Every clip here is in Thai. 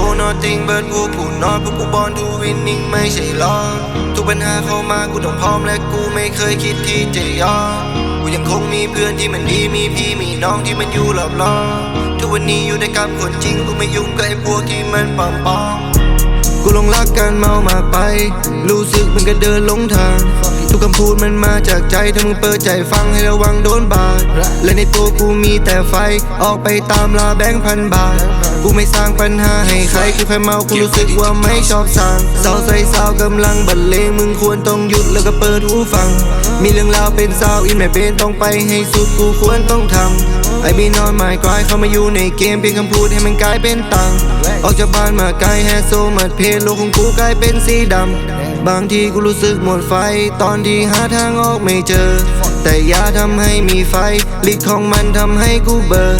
go nothing but พวกกูนอนพวกกูบอลทูวินนิ่งไม่ใช่ล้อทุกปัญหาเข้ามากูต้องพร้อมและกูไม่เคยคิดที่จะยอมกูยังคงมีเพื่อนที่มันดีมีพี่มีน้องที่มันอยู่รอบล้อทุกวันนี้อยู่ได้กับคนจริงกูไม่ยุ่งกับไอ้พวกที่มันปลอมปลอมกูลงรักการเมามาไป รู้สึกมันก็เดินหลงทาง ทุกคำพูดมันมาจากใจถ้ามึงเปิดใจฟังให้ระวังโดนบาด และในตัวกูมีแต่ไฟ ออกไปตามลาแบงค์พันบาท กูไม่สร้างปัญหาให้ใครกูแค่เมา กูรู้สึกว่าไม่ชอบสั่งสาวใส่สาวกำลังบันเลงมึงควรต้องหยุดแล้วก็เปิดหูฟัง มีเรื่องราวเป็นสาวอินแม่เป็นต้องไปให้สุดกูควรต้องทำ ไอ้บีนอนหมายกลายเข้ามาอยู่ในเกมเพียงคำพูดให้มันกลายเป็นตังค์ออกจากบ้านมาไกลแฮโซมัดเพลโลกของกูกลายเป็นสีดำ บางทีกูรู้สึกหมดไฟ ตอนที่หาทางออกไม่เจอ แต่ยาทำให้มีไฟฤทธิ์ของมันทำให้กูเบลอ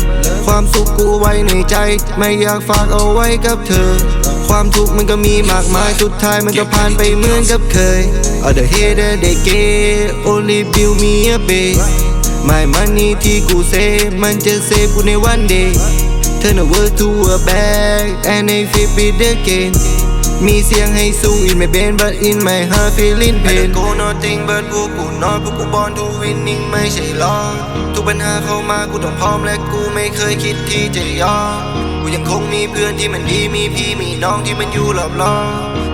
ความสุขกูไว้ในใจ ไม่อยากฝากเอาไว้กับเธอ ความทุกข์มันก็มีมากมายสุดท้ายมันก็ผ่านไปเหมือนกับเคย All the hater they get only build me a base My money ที่กูเซฟมันจะเซฟกูในวัน day Turn a word to a bag and I flip it again มีเสียงให้สู้ in my brain but in my heart feeling pain I don't go nothing but พวกกูนอนพวกกูบอลทูวินนิ่งไม่ใช่ล้อทุกปัญหาเข้ามากูต้องพร้อมและกูไม่เคยคิดที่จะยอมกูยังคงมีเพื่อนที่มันดีมีพี่มีน้องที่มันอยู่รอบล้อ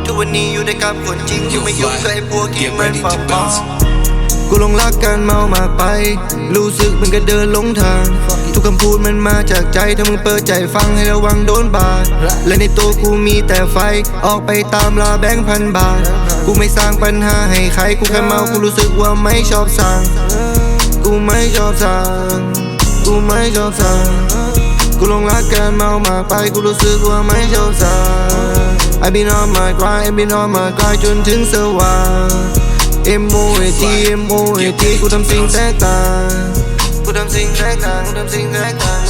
ทุกวันนี้อยู่ได้กับคนจริงกูไม่ยุ่งกับไอ้พวกที่มันปลอมปลอม กูหลงรักการเมามากไป รู้สึกมันก็เดินหลงทาง ทุกคำพูดมันมาจากใจ ถ้ามึงเปิดใจฟังให้ระวังโดนบาดและในตัวกูมีแต่ไฟ ออกไปตามลาแบงค์พันบาท กูไม่สร้างปัญหาให้ใคร กูแค่เมา กูรู้สึกว่าไม่ชอบสั่ง กูไม่ชอบสั่ง กูไม่ชอบสั่ง กูหลงรักการเมามากไป กูรู้สึกว่าไม่ชอบสั่ง I been on my grind I been on my grind จนถึงสว่าง M O A T M O A T กูทำสิ่งแตกต่างกูทำสิ่งแตกต่